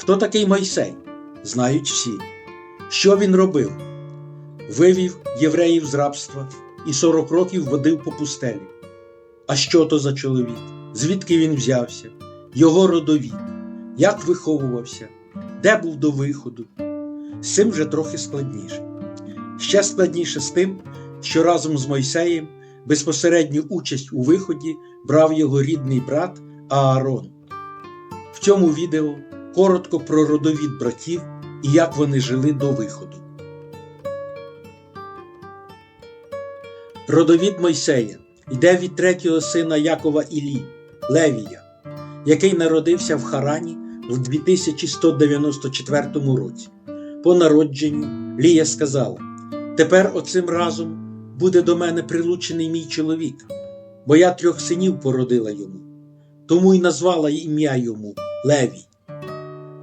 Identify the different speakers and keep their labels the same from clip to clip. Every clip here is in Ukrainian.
Speaker 1: Хто такий Мойсей? Знають всі. Що він робив? Вивів євреїв з рабства і 40 років водив по пустелі. А що то за чоловік? Звідки він взявся? Його родовід, як виховувався, де був до виходу? З цим вже трохи складніше. Ще складніше з тим, що разом з Мойсеєм безпосередню участь у виході брав його рідний брат Аарон. В цьому відео коротко про родовід братів і як вони жили до виходу. Родовід Мойсея йде від третього сина Якова Ілі, Левія, який народився в Харані в 2194 році. По народженню Лія сказала: Тепер оцим разом буде до мене прилучений мій чоловік, бо я трьох синів породила йому, тому й назвала ім'я йому Левій.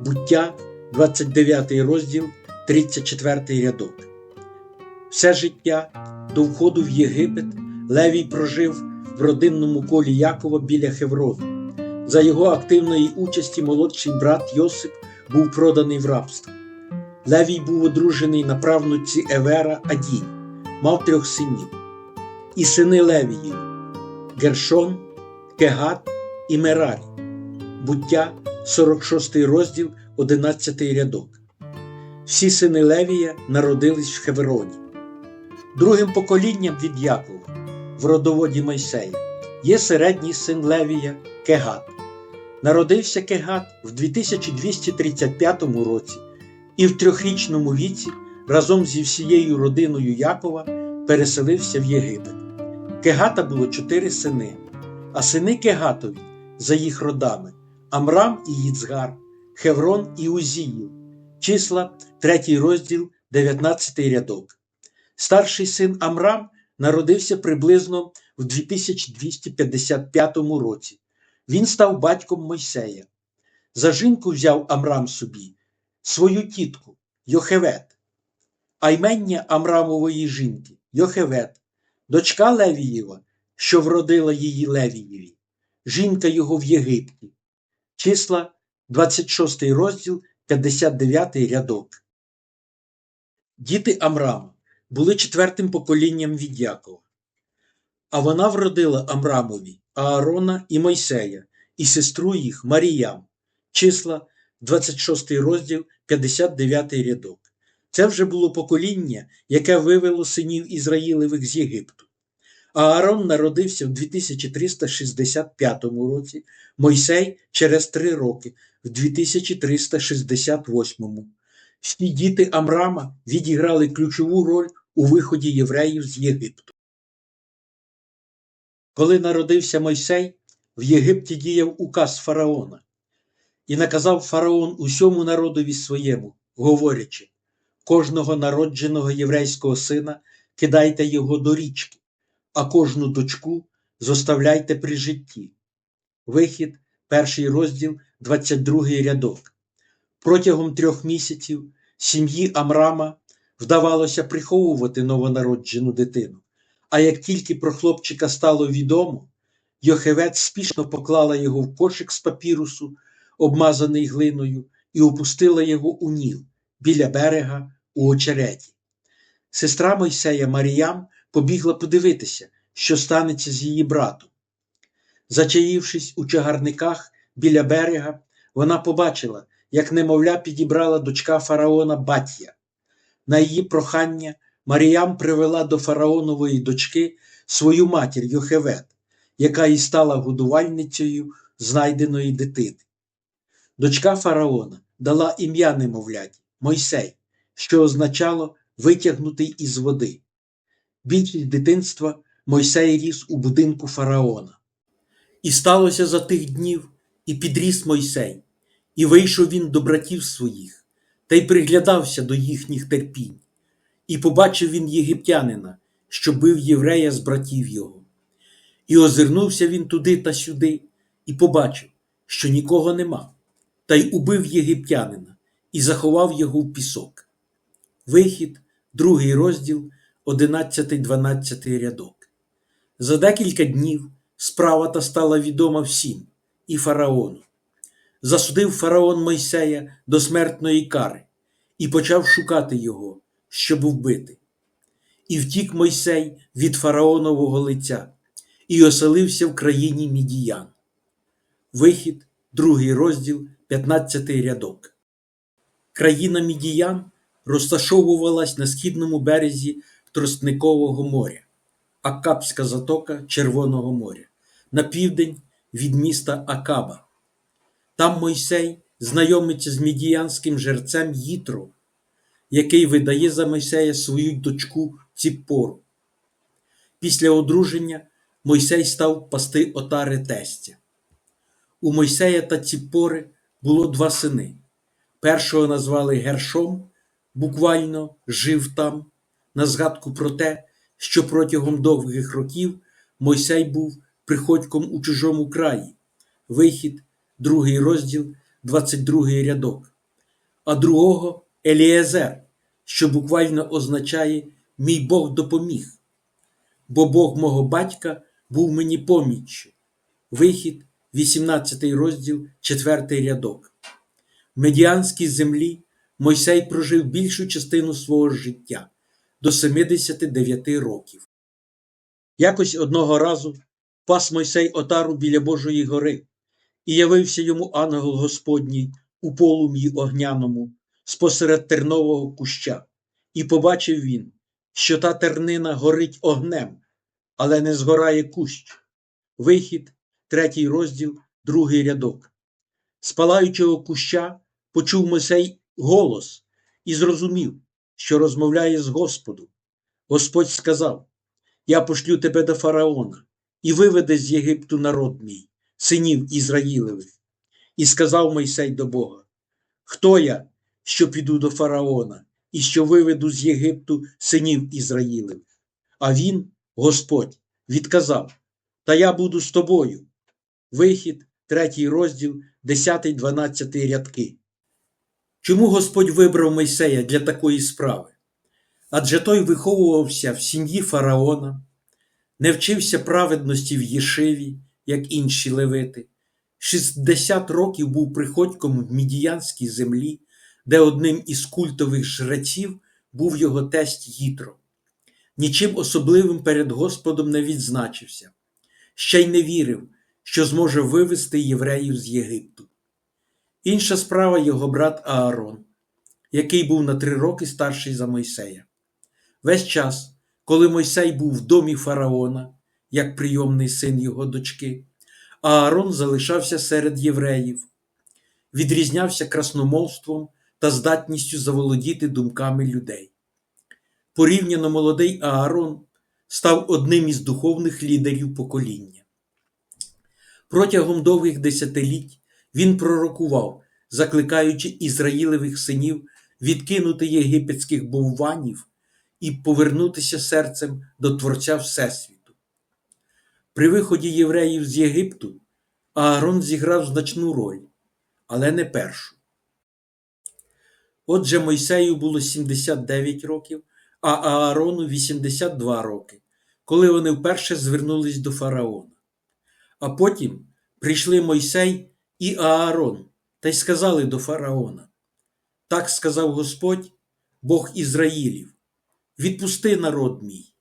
Speaker 1: Буття, 29 розділ, 34 рядок. Все життя до входу в Єгипет Левій прожив в родинному колі Якова біля Хеврону. За його активної участі молодший брат Йосип був проданий в рабство. Левій був одружений на правнуці Евера Адій, мав трьох синів. І сини Левіїв Гершон, Кегат і Мерарі. Буття, 46 розділ, 11 рядок. Всі сини Левія народились в Хевроні. Другим поколінням від Якова в родоводі Мойсея є середній син Левія Кегат. Народився Кегат в 2235 році і в трьохрічному віці разом зі всією родиною Якова переселився в Єгипет. Кегата було чотири сини, а сини Кегатові за їх родами Амрам і Їцгар, Хеврон і Узію, числа 3 розділ, 19 рядок. Старший син Амрам народився приблизно в 2255 році. Він став батьком Мойсея. За жінку взяв Амрам собі свою тітку Йохевет, а ймення Амрамової жінки Йохевет, дочка Левієва, що вродила її Левієві, жінка його в Єгипті. Числа 26 розділ, 59 рядок. Діти Амрама були четвертим поколінням від Якова. А вона вродила Амрамові Аарона і Мойсея, і сестру їх Маріям, числа 26 розділ, 59 рядок. Це вже було покоління, яке вивело синів Ізраїлевих з Єгипту. Аарон народився в 2365 році, Мойсей через три роки, в 2368. Всі діти Амрама відіграли ключову роль у виході євреїв з Єгипту. Коли народився Мойсей, в Єгипті діяв указ фараона, і наказав фараон усьому народові своєму, говорячи: кожного народженого єврейського сина кидайте його до річки, а кожну дочку зоставляйте при житті. Вихід, перший розділ, 22 рядок. Протягом трьох місяців сім'ї Амрама вдавалося приховувати новонароджену дитину. А як тільки про хлопчика стало відомо, Йохевець спішно поклала його в кошик з папірусу, обмазаний глиною, і опустила його у ніл біля берега у очереті. Сестра Мойсея Маріям побігла подивитися, що станеться з її братом. Зачаївшись у чагарниках біля берега, вона побачила, як немовля підібрала дочка фараона Батія. На її прохання Маріям привела до фараонової дочки свою матір Йохевет, яка і стала годувальницею знайденої дитини. Дочка фараона дала ім'я немовляті Мойсей, що означало витягнутий із води. Більшість дитинства Мойсей ріс у будинку фараона. І сталося за тих днів, і підріс Мойсей, і вийшов він до братів своїх, та й приглядався до їхніх терпінь. І побачив він єгиптянина, що бив єврея з братів його. І озирнувся він туди та сюди, і побачив, що нікого нема, та й убив єгиптянина і заховав його в пісок. Вихід, другий розділ, 11-12 рядок. За декілька днів справа та стала відома всім, і фараону. засудив фараон Мойсея до смертної кари і почав шукати його, щоб вбити. І втік Мойсей від фараонового лиця і оселився в країні Мідіян. Вихід, другий розділ, 15 рядок. Країна Мідіян розташовувалась на східному березі Тростникового моря, Акапська затока Червоного моря, на південь від міста Акаба. Там Мойсей знайомиться з мідіянським жерцем Їтро, який видає за Мойсея свою дочку Ціппору. Після одруження Мойсей став пасти отари тестя. У Мойсея та Ціппори було два сини. Першого назвали Гершом, буквально жив там, на згадку про те, що протягом довгих років Мойсей був приходьком у чужому краї. Вихід, другий розділ, 22 рядок, а другого Еліезер, що буквально означає Мій Бог допоміг, бо Бог мого батька був мені поміччю. Вихід, 18 розділ, 4 рядок. В медіанській землі Мойсей прожив більшу частину свого життя до 79 років. Якось одного разу пас Мойсей отару біля Божої гори, і явився йому ангел Господній у полум'ї огняному спосеред тернового куща, і побачив він, що та тернина горить огнем, але не згорає кущ. Вихід, третій розділ, другий рядок. З палаючого куща почув Мойсей голос і зрозумів, що розмовляє з Господом. Господь сказав: Я пошлю тебе до фараона і виведе з Єгипту народ мій, синів Ізраїлевих. І сказав Мойсей до Бога: Хто я, що піду до фараона, і що виведу з Єгипту синів Ізраїлевих? А він, Господь, відказав: Та я буду з тобою. Вихід, третій розділ, 10-12 рядки. Чому Господь вибрав Мойсея для такої справи? Адже той виховувався в сім'ї фараона, не вчився праведності в Єшиві, як інші левити, 60 років був приходьком в мідіянській землі, де одним із культових жреців був його тесть Їтро. Нічим особливим перед Господом не відзначився, ще й не вірив, що зможе вивести євреїв з Єгипту. Інша справа його брат Аарон, який був на три роки старший за Мойсея. Весь час, коли Мойсей був в домі фараона, як прийомний син його дочки, Аарон залишався серед євреїв, відрізнявся красномовством та здатністю заволодіти думками людей. Порівняно молодий Аарон став одним із духовних лідерів покоління. Протягом довгих десятиліть він пророкував, закликаючи Ізраїлевих синів відкинути єгипетських бовванів і повернутися серцем до Творця Всесвіту. При виході євреїв з Єгипту Аарон зіграв значну роль, але не першу. Отже, Мойсею було 79 років, а Аарону 82 роки, коли вони вперше звернулись до фараона. А потім прийшли Мойсей і Аарон та й сказали до фараона: Так сказав Господь, Бог Ізраїлів, відпусти народ мій,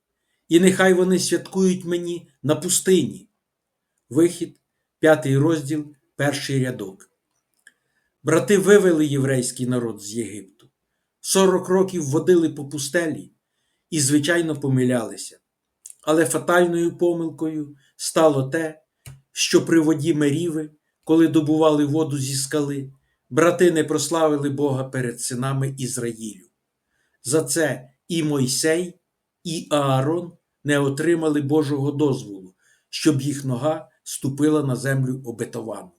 Speaker 1: і нехай вони святкують мені на пустині. Вихід, п'ятий розділ, перший рядок. Брати вивели єврейський народ з Єгипту. Сорок років водили по пустелі і, звичайно, помилялися. Але фатальною помилкою стало те, що при воді Меріви, коли добували воду зі скали, брати не прославили Бога перед синами Ізраїлю. За це і Мойсей, і Аарон не отримали Божого дозволу, щоб їх нога ступила на землю обетовану.